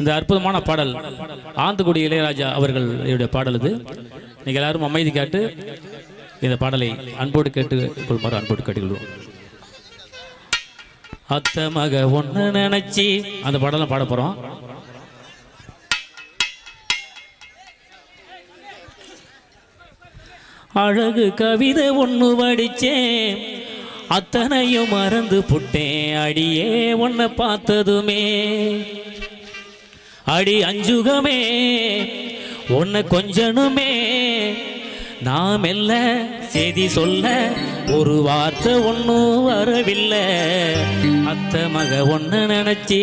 இந்த அற்புதமான பாடல் ஆந்துக்குடி இளையராஜா அவர்களுடைய பாடல் இது. நீங்கள் எல்லாரும் அமைதி காட்டு. இந்த பாடலை அன்போடு கேட்டு கொள்ளுமாறு அன்போடு கேட்டுக்கொள்வோம். அத்த மக ஒன்று நினைச்சி அந்த பாடலாம் பாட போகிறோம் அழகு கவிதை ஒன்று வடிச்சேன். அத்தனையும் மறந்து புட்டேன். அடியே உன்னை பார்த்ததுமே. அடி அஞ்சுகமே உன்னை கொஞ்சனுமே. நாம் மெல்ல செய்தி சொல்ல ஒரு வார்த்தை ஒன்றும் வரவில்லை. அத்த மக ஒன்று நினைச்சி.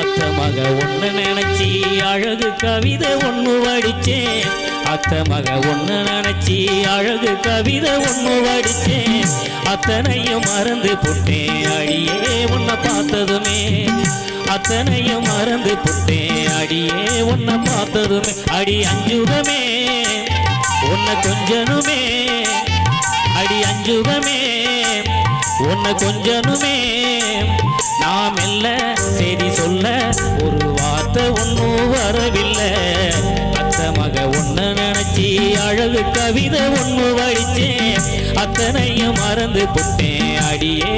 அத்த மக ஒன்று நினைச்சி அழகு கவிதை ஒன்று வடிச்சேன். அத்த மக ஒன்று நினைச்சி அழகு கவிதை ஒன்று வடிச்சேன் அத்தனையும் மறந்து புட்டேன். அடியே உன்னை பார்த்ததுமே. அத்தனையும் மறந்து புட்டேன். அடியே உன்னை பார்த்ததுமே. அடி அஞ்சுகமே. உன்னை கொஞ்சனுமே. அடி அஞ்சுகமே. உன்னை கொஞ்சனுமே. நாம் இல்லை செய்தி சொல்ல ஒரு வார்த்தை அழகு கவிதை ஒன்று வழிச்சேன் அத்தனையும் மறந்து போட்டேன். அடியே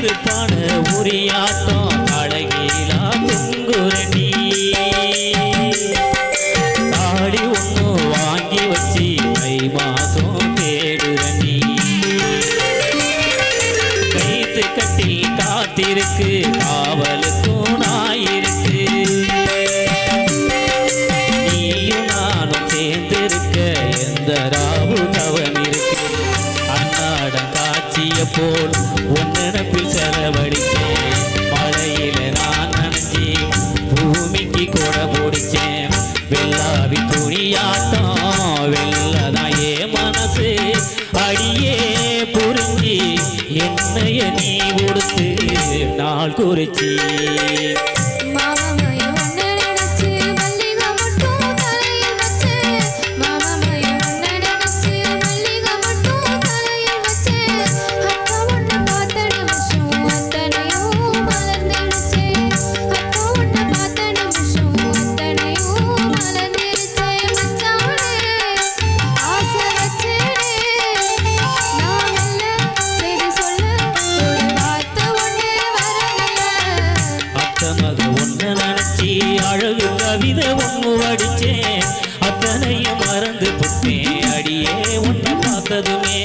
இருப்பான உரியாத்தம் அழகிலா துங்குரணி தாடி ஒன்று வாங்கி வச்சு தை மாசம் தேடுரணி. கைத்து கட்டி காத்திருக்கு காவலுக்கும் நாயிருக்கு நீயும் நானும் சேர்ந்திருக்க எந்த ராவு தவம் இருக்கு? அன்னாடம் காட்சிய போல் உன் நினப்பில் செலவழிச்சேன் மழையில நான் நனைஞ்சி பூமிக்கு கூட பிடிச்சேன். வெள்ளாவி துணியாட்டம் வெள்ளதான் ஏ மனசு. அடியே புரிஞ்சி என்னைய நீ கொடுத்து நாள் குறிச்சி. அத்தமது ஒன்ன நினைச்சி அழகு கவிதை ஒன்று வடிச்சேன் அத்தனையும் மறந்து போட்டேன் அடியே ஒன்ன பார்த்ததுமே.